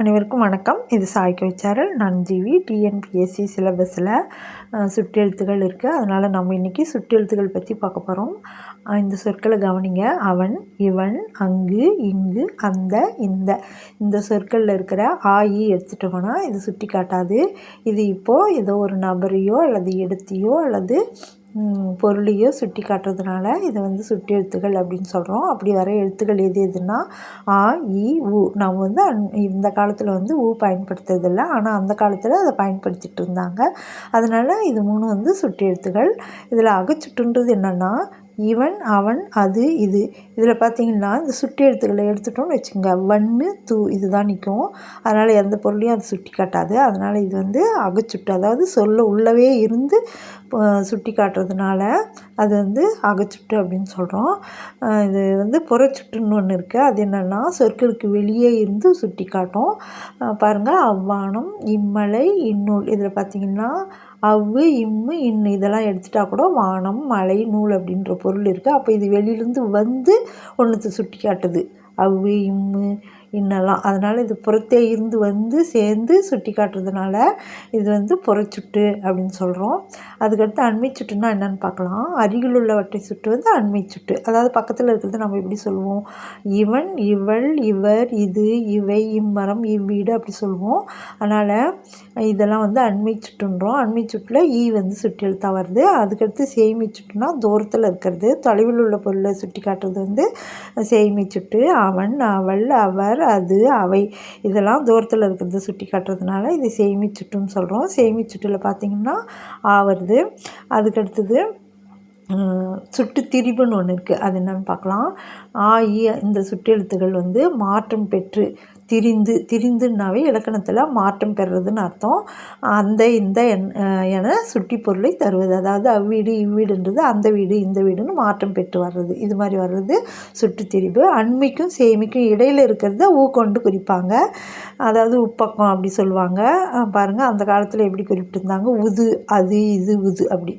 அனைவருக்கும் வணக்கம். இது சாய்க்கு வச்சாரல் நான் ஜிவி. டிஎன்பிஎஸ்சி சிலபஸில் சுற்றெழுத்துகள் இருக்குது அதனால் நம்ம இன்றைக்கி சுற்றெழுத்துகள் பற்றி பார்க்க போகிறோம் இந்த சொற்களை கவனிங்க. அவன் இவன் அங்கு இங்கு அந்த இந்த. இந்த சொற்களில் இருக்கிற ஆயி எடுத்துட்டோம்னா இது சுட்டி காட்டாது இது இப்போது ஏதோ ஒரு நபரையோ அல்லது இடத்தையோ அல்லது பொருளையோ சுட்டி காட்டுறதுனால இதை வந்து சுட்டி எழுத்துக்கள் அப்படின்னு சொல்கிறோம் அப்படி வர எழுத்துக்கள் எது எதுனா ஆ இ உ. நம்ம வந்து அந் இந்த காலத்தில் வந்து ஊ பயன்படுத்துறதில்ல. ஆனால் அந்த காலத்தில் அதை பயன்படுத்திகிட்டு இருந்தாங்க. அதனால் இது மூணு வந்து சுட்டி எழுத்துக்கள். இதில் அகச்சுட்டுன்றது என்னென்னா இவன் அவன் அது இது. இதில் பார்த்தீங்கன்னா இந்த சுட்டி எழுத்துக்களை எடுத்துட்டோம்னு வச்சுக்கோங்க. வண்ணு தூ இதுதான் நிற்கும். அதனால் எந்த பொருளையும் அது சுட்டி காட்டாது. அதனால் இது வந்து அகச்சுட்டு அதாவது சொல்ல உள்ளவே இருந்து சுட்டி காட்டுறதுனால அது வந்து அகச்சுட்டு அப்படின்னு சொல்கிறோம். இது வந்து புறச்சுட்டுன்னு ஒன்று இருக்குது. அது என்னென்னா சொற்களுக்கு வெளியே இருந்து சுட்டி காட்டும். பாருங்கள் அவ்வானம் இம்மலை இந்நூல். இதில் பார்த்திங்கன்னா அவ்வு இம்மு இன்னு இதெல்லாம் எடுத்துட்டா கூட வானம் மலை நூல் அப்படின்ற பொருள் இருக்குது அப்போ இது வெளியிலேருந்து வந்து ஒன்றுத்தை சுட்டி காட்டுது அவ்வு இம்மு இன்னெல்லாம் அதனால் இது புறத்தே இருந்து வந்து சேர்ந்து சுட்டி காட்டுறதுனால இது வந்து புறச்சுட்டு அப்படின்னு சொல்கிறோம் அதுக்கடுத்து அண்மை சுட்டுன்னா என்னென்னு பார்க்கலாம். அருகில் உள்ளவற்றை சுட்டு வந்து அண்மை சுட்டு. அதாவது பக்கத்தில் இருக்கிறது நம்ம எப்படி சொல்லுவோம்? இவன் இவள் இவர் இது இவை இம்மரம் இவ்வீடு அப்படி சொல்லுவோம். அதனால் இதெல்லாம் வந்து அண்மை சுட்டுன்றோம். அண்மை சுட்டில் ஈ வந்து சுட்டி எழுத்தாக வருது. அதுக்கடுத்து சேமி சுட்டுனா தூரத்தில் இருக்கிறது. தொலைவில் உள்ள பொருளை சுட்டி காட்டுறது வந்து சேமி சுட்டு. அவன் அவள் அவர் சொல்கிறார் அது அவை இதெல்லாம் தூரத்தில் இருக்கிறத சுட்டி காட்டுறதுனால இது சேமிச்சுட்டுன்னு சொல்கிறோம் சேமிச்சுட்டில் பார்த்திங்கன்னா ஆவறது அதுக்கடுத்தது சுட்டு திரிபுன்னு ஒன்று இருக்குது அது என்னென்னு பார்க்கலாம். ஆ இந்த சுட்டெழுத்துகள் வந்து மாற்றம் பெற்று திரிந்து திரிந்துன்னாவே இலக்கணத்தில் மாற்றம் பெறுறதுன்னு அர்த்தம். அந்த இந்த என சுட்டி பொருளை தருவது. அதாவது அவ்வீடு இவ்வீடுன்றது அந்த வீடு இந்த வீடுன்னு மாற்றம் பெற்று வர்றது. இது மாதிரி வர்றது சுட்டுத்திரிவு அண்மைக்கும் சேமிக்கும் இடையில் இருக்கிறத ஊ கொண்டு குறிப்பாங்க. அதாவது உப்பக்கம் அப்படி சொல்லுவாங்க. பாருங்கள் அந்த காலத்தில் எப்படி குறிப்பிட்டிருந்தாங்க? உது அது இது உது அப்படி.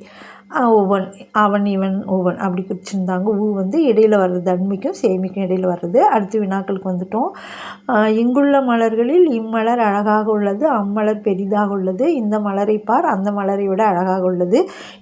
ஒவ்வொன் அவன் இவன் ஒவ்வொன். அப்படி குறிச்சிருந்தாங்க ஊ வந்து இடையில் வர்றது அண்மைக்கும் சேமிக்கும் இடையில் வர்றது. அடுத்து வினாக்களுக்கு வந்துட்டோம். இங்குள்ள மலர்களில் இம்மலர் அழகாக உள்ளது அம்மலர் பெரிதாக உள்ளது. இந்த மலரை பார் அந்த மலரை விட அழகாக உள்ளது.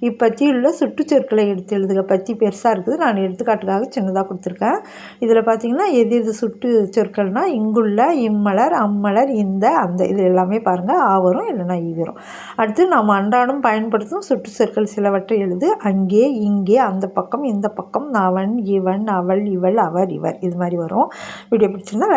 இப்பற்றியுள்ள சுற்றுச்சொற்களை எடுத்து எழுதுக. பற்றி பெருசாக இருக்குது. நான் எடுத்துக்காட்டுக்காக சின்னதாக கொடுத்துருக்கேன். இதில் பார்த்தீங்கன்னா எது எது சுட்டு சொற்கள்னால் இங்குள்ள இம்மலர் அம்மலர் இந்த அந்த. இது எல்லாமே பாருங்கள் ஆ வரும் இல்லைன்னா ஈ வரும். அடுத்து நாம் அன்றாடம் பயன்படுத்தும் சுற்றுச்சொற்கள் சிலவற்றை எழுது அங்கே இங்கே அந்த பக்கம் இந்த பக்கம் அவன் இவன் அவள் இவள் அவர் இவர். இது மாதிரி வரும். வீடியோ பிடிச்சிருந்தா